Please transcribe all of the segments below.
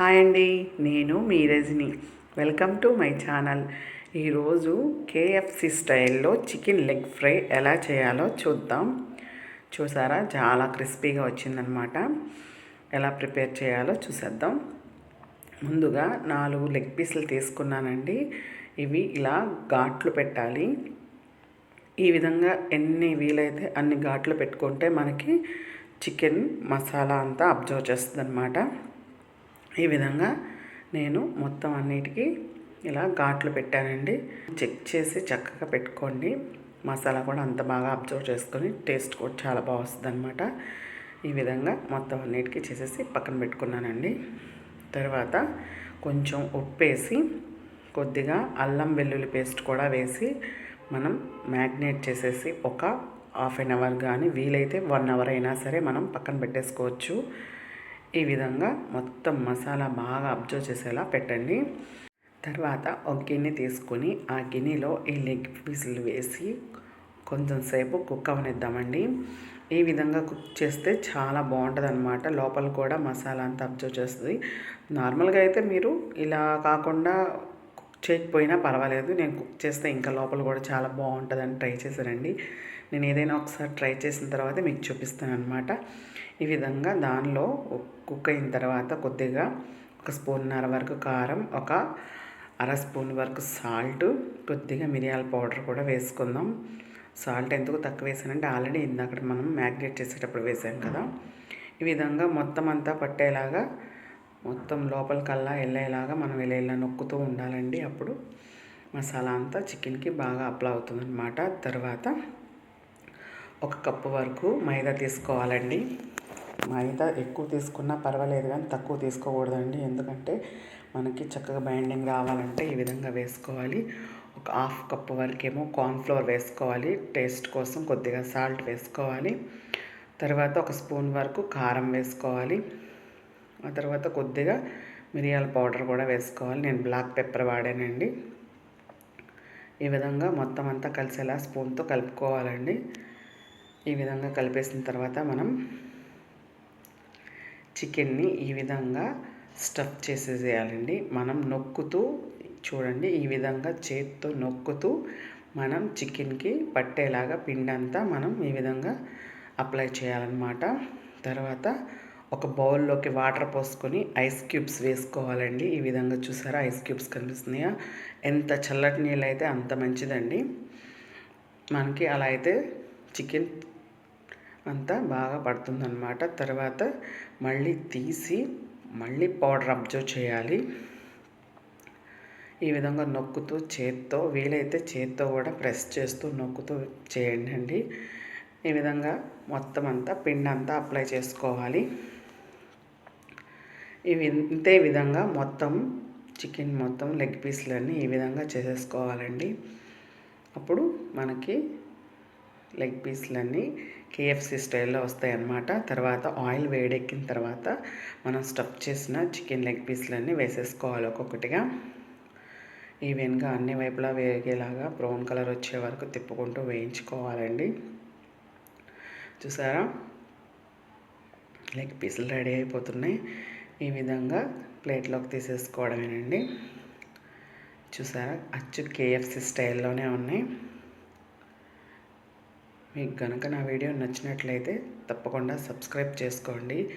Hi అండి నేను మీ Rajani. Welcome to my channel. ఈరోజు కేఎఫ్సి స్టైల్లో చికెన్ లెగ్ ఫ్రై ఎలా చేయాలో చూద్దాం. చూసారా? చాలా క్రిస్పీగా వచ్చిందనమాట. ఎలా ప్రిపేర్ చేయాలో చూసేద్దాం. ముందుగా నాలుగు లెగ్ పీసులు తీసుకున్నానండి. ఇవి ఇలా ఘాట్లు పెట్టాలి. ఈ విధంగా ఎన్ని వీలైతే అన్ని ఘాట్లు పెట్టుకుంటే మనకి చికెన్ మసాలా అంతా అబ్జర్వ్ చేస్తుంది అనమాట ఈ విధంగా నేను మొత్తం అన్నిటికీ ఇలా ఘాట్లు పెట్టానండి. చెక్ చేసి చక్కగా పెట్టుకోండి. మసాలా కూడా అంత బాగా అబ్జర్వ్ చేసుకొని టేస్ట్ కూడా చాలా బాగా వస్తుంది అనమాట ఈ విధంగా మొత్తం అన్నిటికీ చేసేసి పక్కన పెట్టుకున్నానండి. తర్వాత కొంచెం ఉప్పు వేసి కొద్దిగా అల్లం వెల్లుల్లి పేస్ట్ కూడా వేసి మనం మ్యాగ్నేట్ చేసేసి ఒక హాఫ్ అన్ అవర్ కానీ వీలైతే వన్ అవర్ అయినా సరే మనం పక్కన పెట్టేసుకోవచ్చు. ఈ విధంగా మొత్తం మసాలా బాగా అబ్జర్వ్ చేసేలా పెట్టండి. తర్వాత ఒక గిన్నె తీసుకొని ఆ గిన్నెలో ఈ లెగ్ పీసులు వేసి కొంచెం సేపు కుక్ అవనిద్దామండి. ఈ విధంగా కుక్ చేస్తే చాలా బాగుంటుంది అనమాట లోపల కూడా మసాలా అంతా అబ్జర్వ్ చేస్తుంది. నార్మల్గా అయితే మీరు ఇలా కాకుండా చేయకపోయినా పర్వాలేదు. నేను కుక్ చేస్తే ఇంకా లోపల కూడా చాలా బాగుంటుందని ట్రై చేశానండి. నేను ఏదైనా ఒకసారి ట్రై చేసిన తర్వాత మీకు చూపిస్తాను అనమాట ఈ విధంగా దానిలో కుక్ అయిన తర్వాత కొద్దిగా ఒక స్పూన్నర వరకు కారం ఒక అర స్పూన్ వరకు సాల్ట్ కొద్దిగా మిరియాల పౌడర్ కూడా వేసుకుందాం. సాల్ట్ ఎందుకు తక్కువ వేసానంటే ఆల్రెడీ ఇందాక మనం మ్యాగ్నేట్ చేసేటప్పుడు వేసాం కదా. ఈ విధంగా మొత్తం అంతా పట్టేలాగా మొత్తం లోపలికల్లా వెళ్ళేలాగా మనం ఇలా ఇలా నొక్కుతూ ఉండాలండి. అప్పుడు మసాలా అంతా చికెన్కి బాగా అప్లై అవుతుంది అనమాట తర్వాత ఒక కప్పు వరకు మైదా తీసుకోవాలండి. మైదా ఎక్కువ తీసుకున్నా పర్వాలేదు కానీ తక్కువ తీసుకోకూడదండి. ఎందుకంటే మనకి చక్కగా బైండింగ్ రావాలంటే ఈ విధంగా వేసుకోవాలి. ఒక హాఫ్ కప్పు వరకేమో కార్న్ఫ్లోర్ వేసుకోవాలి. టేస్ట్ కోసం కొద్దిగా సాల్ట్ వేసుకోవాలి. తర్వాత ఒక స్పూన్ వరకు కారం వేసుకోవాలి. ఆ తర్వాత కొద్దిగా మిరియాల పౌడర్ కూడా వేసుకోవాలి. నేను బ్లాక్ పెప్పర్ వాడానండి. ఈ విధంగా మొత్తం అంతా కలిసేలా స్పూన్తో కలుపుకోవాలండి. ఈ విధంగా కలిపేసిన తర్వాత మనం చికెన్ని ఈ విధంగా స్టఫ్ చేసేసేయాలండి. మనం నొక్కుతూ చూడండి ఈ విధంగా చేత్తో నొక్కుతూ మనం చికెన్కి పట్టేలాగా పిండి అంతా మనం ఈ విధంగా అప్లై చేయాలన్నమాట. తర్వాత ఒక బౌల్లోకి వాటర్ పోసుకొని ఐస్ క్యూబ్స్ వేసుకోవాలండి. ఈ విధంగా చూసారా ఐస్ క్యూబ్స్ కనిపిస్తున్నాయా? ఎంత చల్లటి నీళ్ళు అయితే అంత మంచిదండి. మనకి అలా అయితే చికెన్ అంతా బాగా పడుతుందన్నమాట. తర్వాత మళ్ళీ తీసి మళ్ళీ పౌడర్ అబ్జర్వ్ చేయాలి. ఈ విధంగా నొక్కుతూ చేత్తో వీలైతే చేత్తో కూడా ప్రెస్ చేస్తూ నొక్కుతూ చేయండి అండి. ఈ విధంగా మొత్తం అంతా పిండి అంతా అప్లై చేసుకోవాలి. ఇవి ఇంతే విధంగా మొత్తం చికెన్ మొత్తం లెగ్ పీస్లన్నీ ఈ విధంగా చేసేసుకోవాలండి. అప్పుడు మనకి లెగ్ పీస్లన్నీ కేఎఫ్సి స్టైల్లో వస్తాయి అన్నమాట తర్వాత ఆయిల్ వేడెక్కిన తర్వాత మనం స్టఫ్ చేసిన చికెన్ లెగ్ పీస్లన్నీ వేసేసుకోవాలి ఒక్కొక్కటిగా. ఈవెన్గా అన్ని వైపులా వేగేలాగా బ్రౌన్ కలర్ వచ్చే వరకు తిప్పుకుంటూ వేయించుకోవాలండి. చూసారా? లెగ్ పీసులు రెడీ అయిపోతున్నాయి. ఈ విధంగా ప్లేట్లోకి తీసేసుకోవడమేనండి. చూసారా? అచ్చు కేఎఫ్సి స్టైల్లోనే ఉన్నాయి. మీకు కనుక నా వీడియో నచ్చినట్లయితే తప్పకుండా సబ్స్క్రైబ్ చేసుకోండి.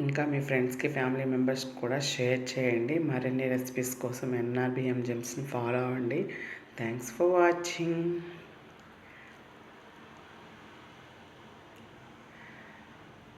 ఇంకా మీ ఫ్రెండ్స్కి ఫ్యామిలీ మెంబర్స్ కూడా షేర్ చేయండి. మరిన్ని రెసిపీస్ కోసం ఎన్ఆర్బిఎం జెమ్స్ని ఫాలో అవ్వండి. Thanks for watching.